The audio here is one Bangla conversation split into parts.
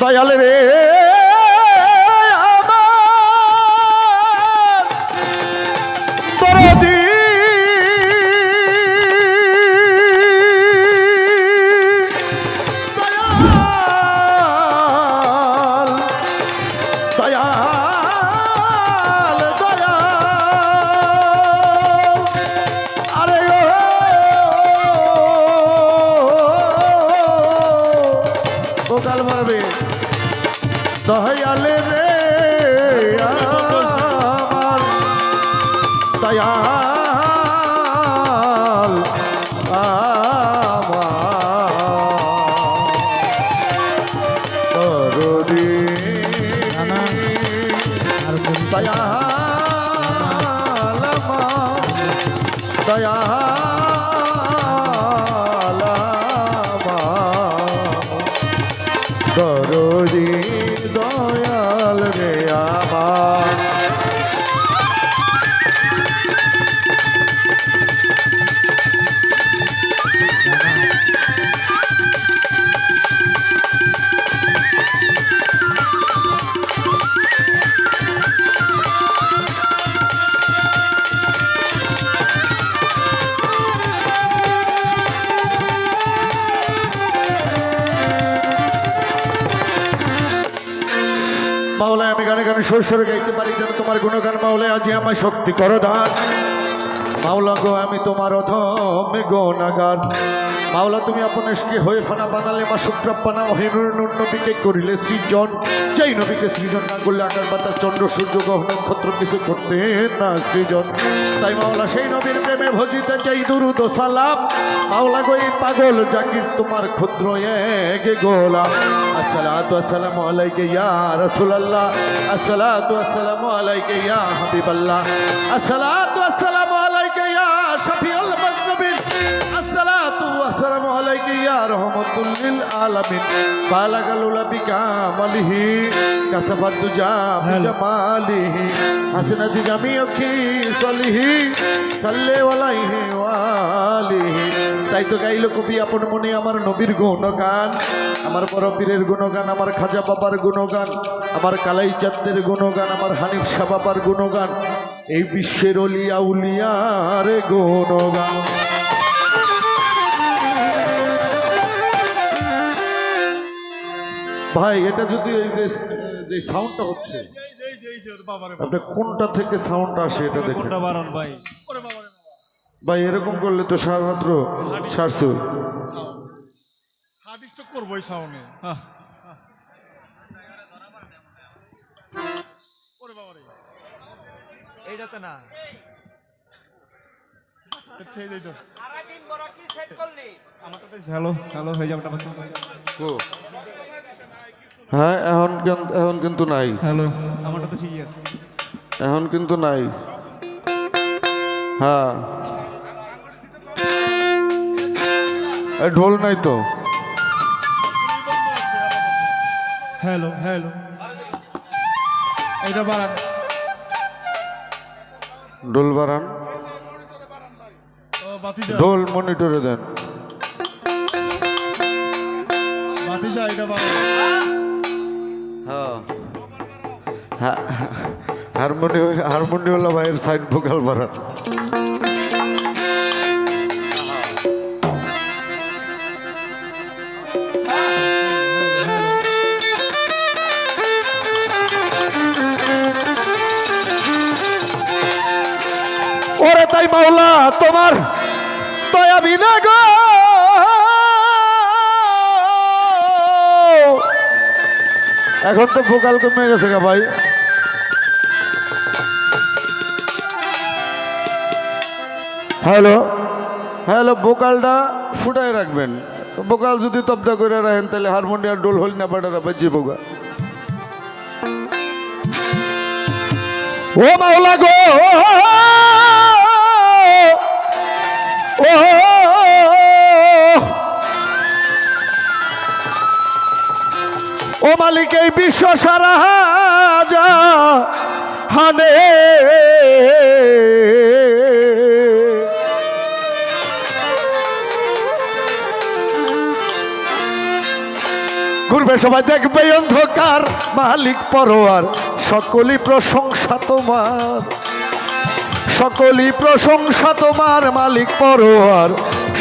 দয়াল রে। কাল মারবে দয়ালে রে আমার দরদি দয়াল রে আমার মাওলায় আমি গানে গানে শৈশবে গাইতে পারি যেন তোমার গুণগান মাওলায় আজি আমায় শক্তি করো দান। মাওলা গো, আমি তোমার অধমে গুণাগান মাওলা, তুমি আপনেশকে হয়ে ফানা বানালে মা শুক্রাপ্পানা অহিনুর নবীকে করিলে সৃজন। যেই নবীকে সৃজন না করলে আকাশ, বাতাস, চন্দ্র, সূর্য, গ্রহ, নক্ষত্র কিছু করতে না সৃজন। তাই মাওলা, সেই নবীর প্রেমে ভজিতে চাই দুরুদ সালাম। মাওলা গো, এই পাগল জাকির তোমার ক্ষুদ্র এক গোলাম। আসসালাতু আসসালামু আলাইকা ইয়া রাসূলুল্লাহ। আসসালাতু আসসালামু আলাইকা ইয়া হাবিবাল্লাহ। আসসালাতু আসসালামু আলাইকা ইয়া শফিউল আলাইকা ইয়া তাই তো গাইলো কবি আপন মনে আমার নবীর গুণগান, আমার বড় পীরের গুণগান, আমার খাজা বাবার গুণগান, আমার কালাই চাঁদের গুণগান, আমার হানিফ শাহ বাবার গুণগান। এই বিশ্বের অলিয়া উলিয়ার গুণগান। ভাই এটা যদি এই যে যে সাউন্ডটা হচ্ছে আপনি কোনটা থেকে সাউন্ড আসে এটা দেখেন। ভাই? ভাই এরকম করলে তো সারা রাত্র করবোই সাউন্ডে এইটাতে না। যাইতো হ্যালো হ্যালো হয়ে যাবে হ্যাঁ এখন এখন কিন্তু নাই। হ্যালো। আমারটা তো ঠিকই আছে। এখন কিন্তু নাই। হ্যাঁ। ঢোল নাই তো? Hello hello. এটা বাড়ান। ঢোল বাড়ান। ঢোল মনিটরে দেন। বাতিজা এটা বাড়ান হ্যাঁ। হারমোনি হারমোনিওয়ালা ভাইয়ের সাইড ভোকাল ওরে তাই মাওলা তোমার দয়া বিনা গো। এখন তো ভোকাল কমে গেছে গা ভাই হ্যালো হ্যালো ভোকালটা ফুটাই রাখবেন ভোকাল যদি তবদা করে রাখেন তাহলে হারমোনিয়াম ডোল হল না পাটারা বাজিয়ে বোগা ও মাওলা গো ও ও মালিক, এই বিশ্ব সারা হানে ঘুরবে সবাই, দেখবে অন্ধকার মালিক, পরোয়ার। সকলই প্রশংসা তোমার। সকলই প্রশংসা তোমার, মালিক, পরোয়ার।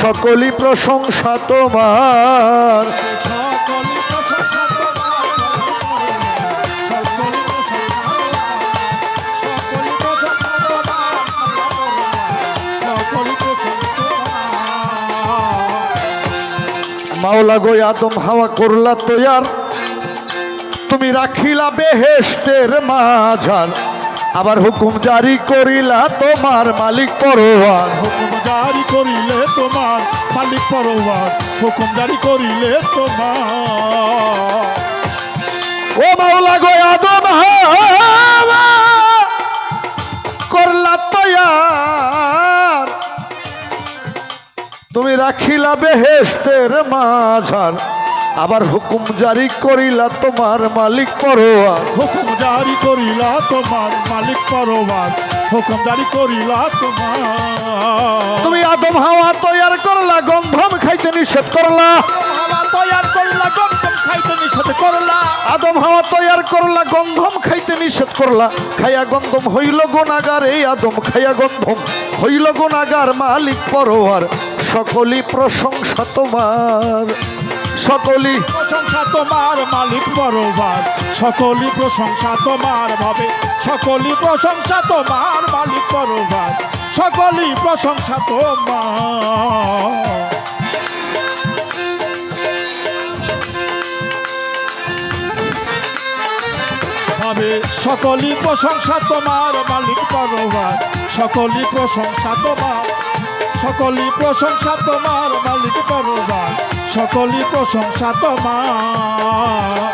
সকলই প্রশংসা তোমার। মাওলা গো আদম হাওয়া করলা তৈয়ার। তুমি রাখিলা বেহেস্তের মাঝার। আবার হুকুম জারি করিলা তোমার মালিক পরোয়ার। হুকুম জারি করিলে তোমার মালিক পরোয়ার। হুকুম জারি করিলে তোমার। ও মাওলা গো আদম হাওয়া করলা তৈয়ার। তুমি রাখিলা বেহেস্তের মাঝার আবার হুকুম জারি করিলা তোমার মালিক পরোয়ার হুকুম জারি করিলা তোমার মালিক পরোয়ার হুকুম জারি করিলা তোমার। তুমি আদম হাওয়া তৈয়ার করলা গন্ধম খাইতে নিষেধ করলা। তৈয়ার করলা গমগম খাইতে নিষেধ করলা। আদম হাওয়া তৈয়ার করলা গন্ধম খাইতে নিষেধ করলা। খাইয়া গন্ধম হইল গুণাগার এই আদম খাইয়া গন্ধম হইল গুণাগার মালিক পরোয়ার। সকলই প্রশংসা তোমার সকলই প্রশংসা তোমার মালিক পরোয়ার সকলি প্রশংসা তোমার ভাবে, সকলি প্রশংসা তোমার মালিক পরোয়ার সকলি প্রশংসা তোমার। সকলি প্রশংসা তোমার মালিক পরোয়ার সকলি প্রশংসা তোমার সকলি প্রশংসা তোমার মালিক পরোয়ার সকলি প্রশংসা তোমার।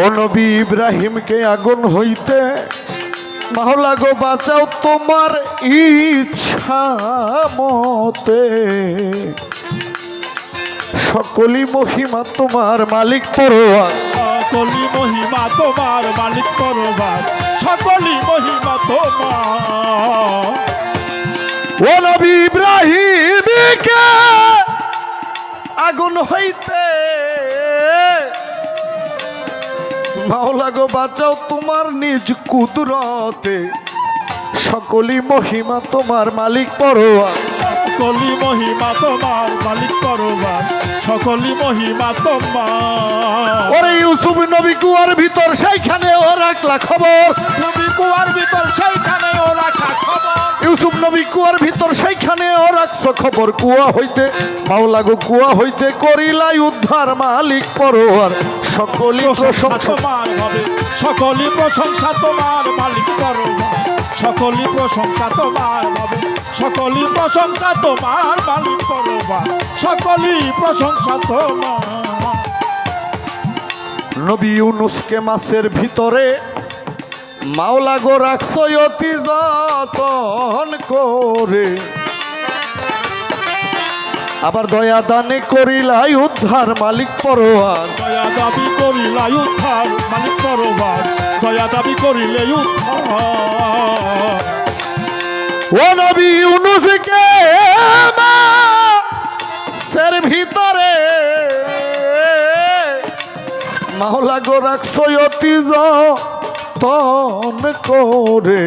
ও নবী ইব্রাহিমকে আগুন হইতে মাওলা গো বাঁচাও তোমার ইচ্ছা মতে। সকলি মহিমা তোমার মালিক পরোয়ার সকলি মহিমা তোমার মালিক পরোয়ার সকলি মহিমা তোমার। ও নবী ইব্রাহিমকে আগুন হইতে। মাওলা গো বাঁচাও তোমার নিজ কুদরতে। সকলই মহিমা তোমার মালিক পরোয়ার সকলি মহিমা তোমার মালিক পরোয়ার সকলি মহিমা তোমার। ওরে ইউসুফ নবী কুয়ার ভিতর সেইখানে ও রাখলা খবর। তুমি কুয়ার ভিতর সেইখানে ও রাখা খবর। ইউসুফ নবী কুয়ার ভিতর সেইখানে ও রাখছ খবর কুয়া হইতে মাওলা গো কুয়া হইতে করিলাই উদ্ধার মালিক পরোয়ার। সকলই প্রশংসা তোমার হবে সকলি প্রশংসা তোমার মালিক পরোয়ার। সকলি প্রশংসা তোমার হবে সকলি প্রশংসা তোমার মালিক পরোয়ার। সকলি প্রশংসা তোমার। নবী ইউনুসকে মাসের ভিতরে মাওলা গো রাখছ অতি যতন করে। আবার দয়া দানে করিলাই উদ্ধার মালিক পরোয়ার। দয়া দাবি করিলে উদ্ধার মালিক পরোয়ার। দয়া দাবি করিলে উদ্ধার। ও নবী ইউনুসকে সের ভিতরে। মাওলা গো রাখছ অতি যতন করে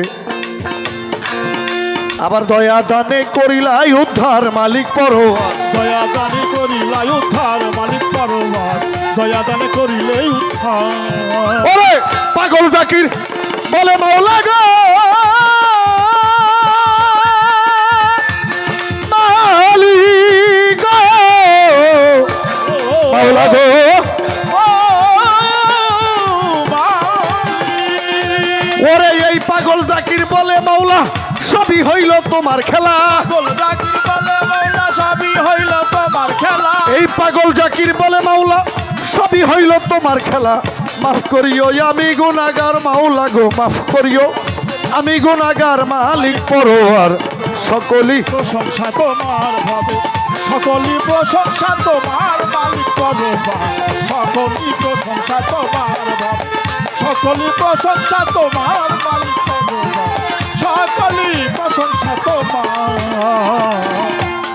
আবার দয়া দানে করিলাই উদ্ধার মালিক পরোয়ার দয়া দানি করিলে উদ্ধার মালিক পরোয়ার দয়া দানে করিলে উদ্ধার ওরে পাগল জাকির বলে মাওলা গো মালিক মাওলা গো জাকির বলে মাওলা সবই হইল তোমার খেলা। এই পাগল জাকির বলে মাওলা সবই হইল তোমার খেলা। মাফ করিও আমি গুনাগার মাওলা গো মাফ করিও। আমি গুনাগার মালিক পরোয়ার সকলই। প্রশংসা তোমার হবে সকলই প্রশংসা তোমার মালিক পরোয়ার সকলই প্রশংসা তোমার হবে সকলই প্রশংসা তোমার মালিক পরোয়ার।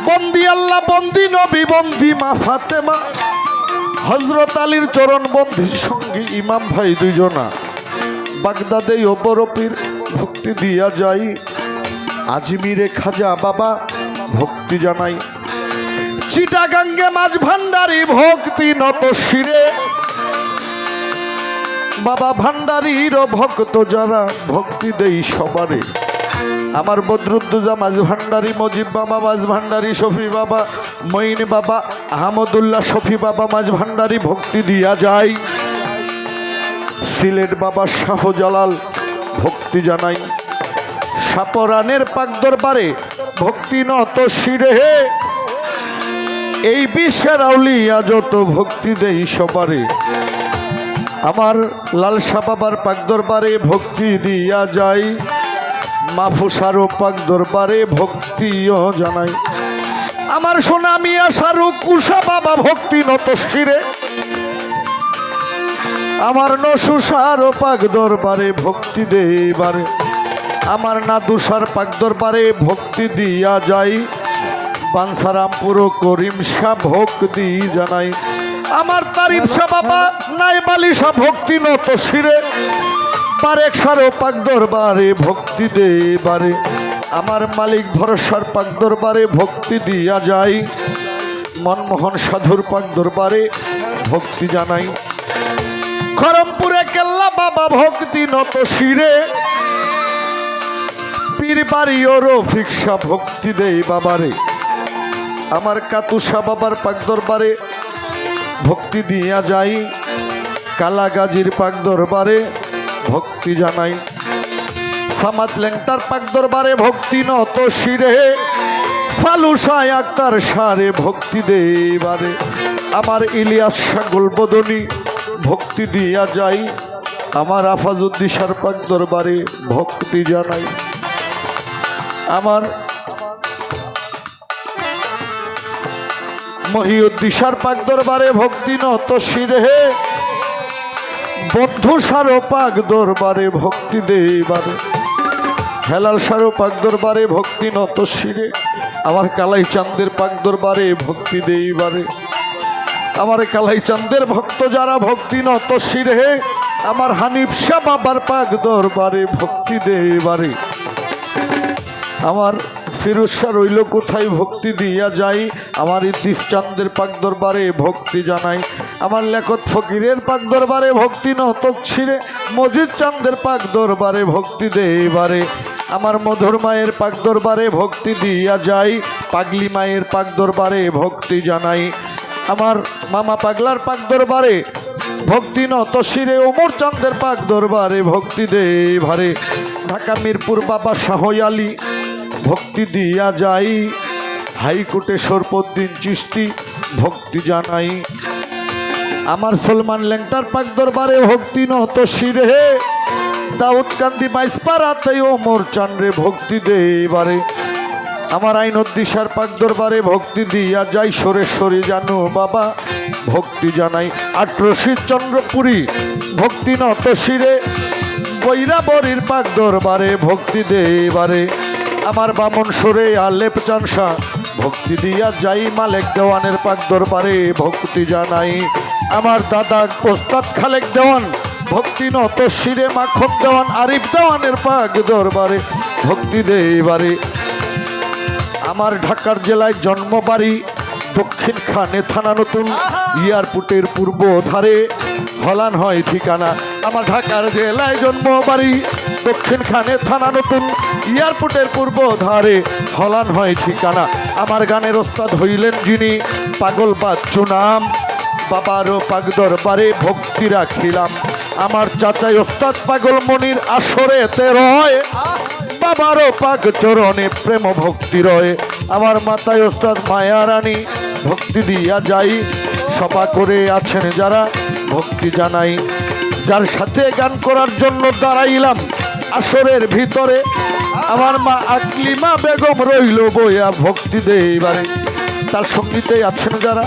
বন্দি আল্লাহ, বন্দি নবী, বন্দি মা ফাতেমা। হজরত আলীর চরণ বন্ধির সঙ্গে ইমাম ভাই দুইজনা বাগদাদে ওপরপীর ভক্তি দিয়া যাই। আজমিরে খাজা বাবা, ভক্তি জানাই। চিটাগাঙ্গে মাঝ ভান্ডারি, ভক্তি নত শিরে। বাবা ভান্ডারির ভক্ত যারা, ভক্তি দেই সবারে। আমার বদরুদ্দুজা মাঝ ভান্ডারি, মজিব বাবা মাঝ ভান্ডারি, শফি বাবা, মঈন বাবা, আহমদুল্লাহ, শফি বাবা মাঝ ভান্ডারি, ভক্তি দিয়া যায় সিলেট বাবা শাহজালাল, ভক্তি জানাই। সাপরানের পাক দরবারে ভক্তি নত শিরে এই বিশ্বের আউলিয়া যত ভক্তি দেই সবারে। আমার লালসা বাবার পাক দরবারে ভক্তি দিয়া যাই। মাফুসারও পাক দরবারে ভক্তিও জানাই। আমার সোনা মিয়া শাহরুখ কুষা বাবা ভক্তি নত শিরে। আমার নসুসার পাক দরবারে ভক্তি দেবারে আমার না দুসার পাক দরবারে ভক্তি দিয়া যাই। বানসারামপুর করিম শাহ ভক্তি জানাই। আমার তারিফ শাহ বাবা নাই বালিশা ভক্তি নত শিরে। পারেক সারো পাক দরবারে ভক্তি দেবারে। আমার মালিক ভরসার পাক দরবারে ভক্তি দিয়া যাই। মনমোহন সাধুর পাক দরবারে ভক্তি জানাই। খরমপুরে কেল্লা বাবা ভক্তি নত শিরে। পীর বাড়ি ও রফিকসা ভক্তি দেই বাবারে। আমার কাতুসা বাবার পাক দরবারে ভক্তি দিয়া যাই। কালাগাজির পাক দরবারে ভক্তি জানাই। সামাত লেংটার পাক দরবারে ভক্তি নত শিরে। ফালুসায় আক্তার সারে ভক্তি দেবারে। আমার ইলিয়াস সাগল বদনী, ভক্তি দিয়া যাই। আমার আফাজুদ্দিসার পাক দরবারে ভক্তি জানাই। আমার মহিউদ্দিসার পাক দরবারে ভক্তি নত শিরে। বন্ধু সারো পাক দরবারে ভক্তি দেবারে হেলাল সারো পাক দরবারে ভক্তি নত শিরে। আমার কালাই চান্দের পাক দরবারে ভক্তি দেইবারে। আমার কালাই চান্দের ভক্ত যারা ভক্তি নত শিরে, আমার হানিফ শাহ বাবার পাক দরবারে ভক্তি দেবারে আমার ফিরোজ রইল কোথায় ভক্তি দিয়া যাই আমার ইদ্দিস চান্দের পাক দরবারে ভক্তি জানাই। আমার লেখত ফকিরের পাক দরবারে ভক্তি নতক ছিঁড়ে, মজিদ চান্দের পাক দরবারে ভক্তি দে এবারে আমার মধুর মায়ের পাক দরবারে ভক্তি দিয়া যাই, পাগলি মায়ের পাক দরবারে ভক্তি জানাই। আমার মামা পাগলার পাক দরবারে ভক্তি নত শিরে ওমর চান্দের পাক দরবারে ভক্তি দে ভারে। ঢাকা মিরপুর বাবা শাহ আলী ভক্তি দিয়া যাই, হাইকোর্টে সরপদ্দিন চিস্তি ভক্তি জানাই। আমার সলমান লেংটার পাক দরবারে ভক্তি নত শিরে দাউদ কান্দি বাইসপাড়াতে ওমর চান্দ্রে ভক্তি দে এবারে আমার আইনদ্দিশার পাক দরবারে ভক্তি দিয়া যাই সরেশ্বরী জানো বাবা। ভক্তি জানাই আট্রসী চন্দ্রপুরী, ভক্তি নত শিরে। বৈরাবরীর পাক দরবারে ভক্তি দে এবারে আমার বামন সরে আলেপ চানসা ভক্তি দিয়া যাই মালেক দেওয়ানের পাক দরবারে, ভক্তি জানাই। আমার দাদা ওস্তাদ খালেক দেওয়ান, ভক্তি নত শিরে মাখন দেওয়ান, আরিফ দেওয়ানের পাক দরবারে, ভক্তি দে এবারে। আমার ঢাকার জেলায় জন্ম বাড়ি, দক্ষিণ খানে থানা নতুন এয়ারপোর্টের পূর্ব ধারে, হলান হয় ঠিকানা। আমার ঢাকার জেলায় জন্ম বাড়ি, দক্ষিণ খানে থানা নতুন এয়ারপোর্টের পূর্ব ধারে, হলান হয় ঠিকানা। আমার গানের ওস্তাদ হইলেন যিনি। পাগল বাচ্চু নাম। বাবারও পাক দরবারে ভক্তি রাখিলাম। আমার চাচাই ওস্তাদ পাগল মনির আসরে রয়। বাবারও পাক চরণে প্রেম ভক্তি রয়ে। আমার মাতায় ওস্তাদ মায়া রানী, ভক্তি দিয়া যাই। সভা করে আছেন যারা, ভক্তি জানাই। যার সাথে গান করার জন্য দাঁড়াইলাম আসরের ভিতরে। আমার মা আকলিমা বেগম রইল বইয়া ভক্তি দে এবারে তার সঙ্গীতে আছেন যারা,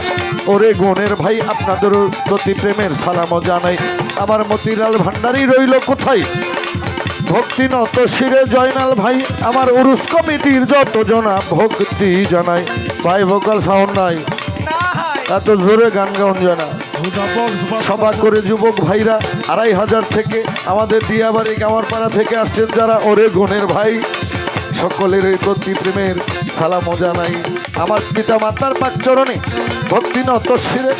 ওরে গনের ভাই, আপনাদের প্রতি প্রেমের সালামও জানাই। আমার মতিলাল ভান্ডারি রইল কোথায়? ভক্তি নত শিরে জয়নাল ভাই, আমার উরুস কমিটির যত জনা ভক্তি জানাই। ভাই ভোকাল সাউন্ড নাই। এত জোরে গান গাউন জানা সভা করে যুবক ভাইরা, আড়াই হাজার থেকে আমাদের দিয়াবাড়ি গামারপাড়া থেকে আসছেন যারা, ওরে গুণের ভাই, সকলের এই প্রতি প্রেমের সালাম জানাই। আমার পিতা মাতার পাক চরণে ভক্তি নত শিরে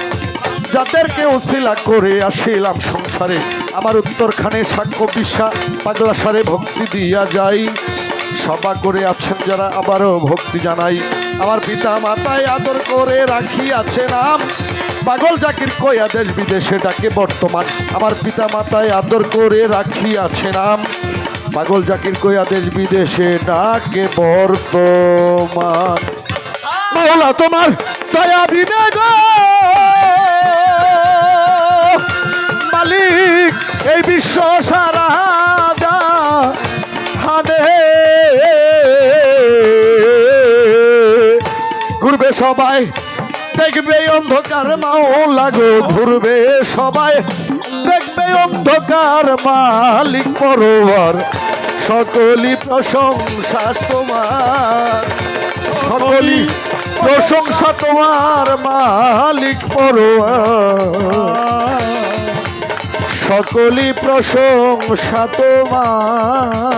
যাদেরকে ওসিলা করে আসিলাম সংসারে, আমার উত্তরখানে সাক্ষ্য বিশ্বাস পাগলা সারে ভক্তি দিয়া যাই। সভা করে আছেন যারা, আবারও ভক্তি জানাই। আমার পিতা মাতায় আদর করে রাখিয়াছে নাম পাগল জাকির কয়া দেশ বিদেশে ডাকে বর্তমান। আমার পিতা মাতায় আদর করে রাখিয়াছে নাম পাগল জাকির কয়া দেশ বিদেশে ডাকে বর্তমান। মাওলা তোমার দয়া বিবেক। মালিক, এই বিশ্ব সারা ঘুরবে সবাই দেখবে অন্ধকার মাওলা গো, ঘুরবে সবাই। দেখবে অন্ধকার মালিক পরোয়ার সকলি প্রশংসা তোমার। সকলই প্রশংসা তোমার মালিক পরোয়ার সকলি প্রশংসা তোমার।